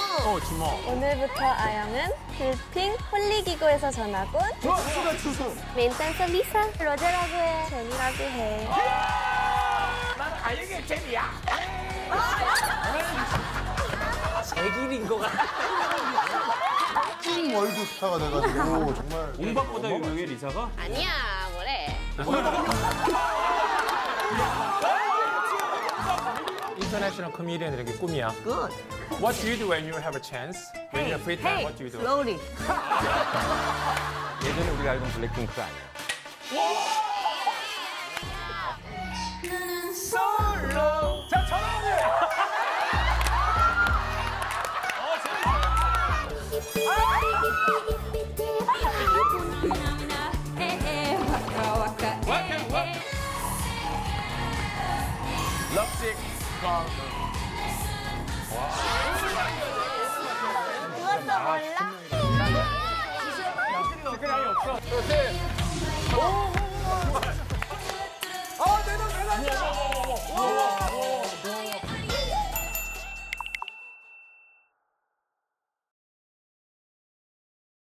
어, 주먹. 오늘부터 아영은 빌핑 홀리기구에서 전학 온 좋아, 수다 추수. 메인 댄서 리사 로제라고 해 제니라고 해 난 아영의 제니야. 제길인 거 같아. 찐 월드 스타가 돼가지고 정말. 웅박보다 유명해, 리사가? 아니야 뭐래 International comedian들에게 꿈이야. Good. What do you do when you have a chance? When you have free time, Hey, what do you do? slowly. 예전에 우리가 알던 블랙핑크 아니야. 솔로. 자, 전화원이. 럽식. 그것 거 몰라? 그렇지. 오, 아, 내놔, 내놔.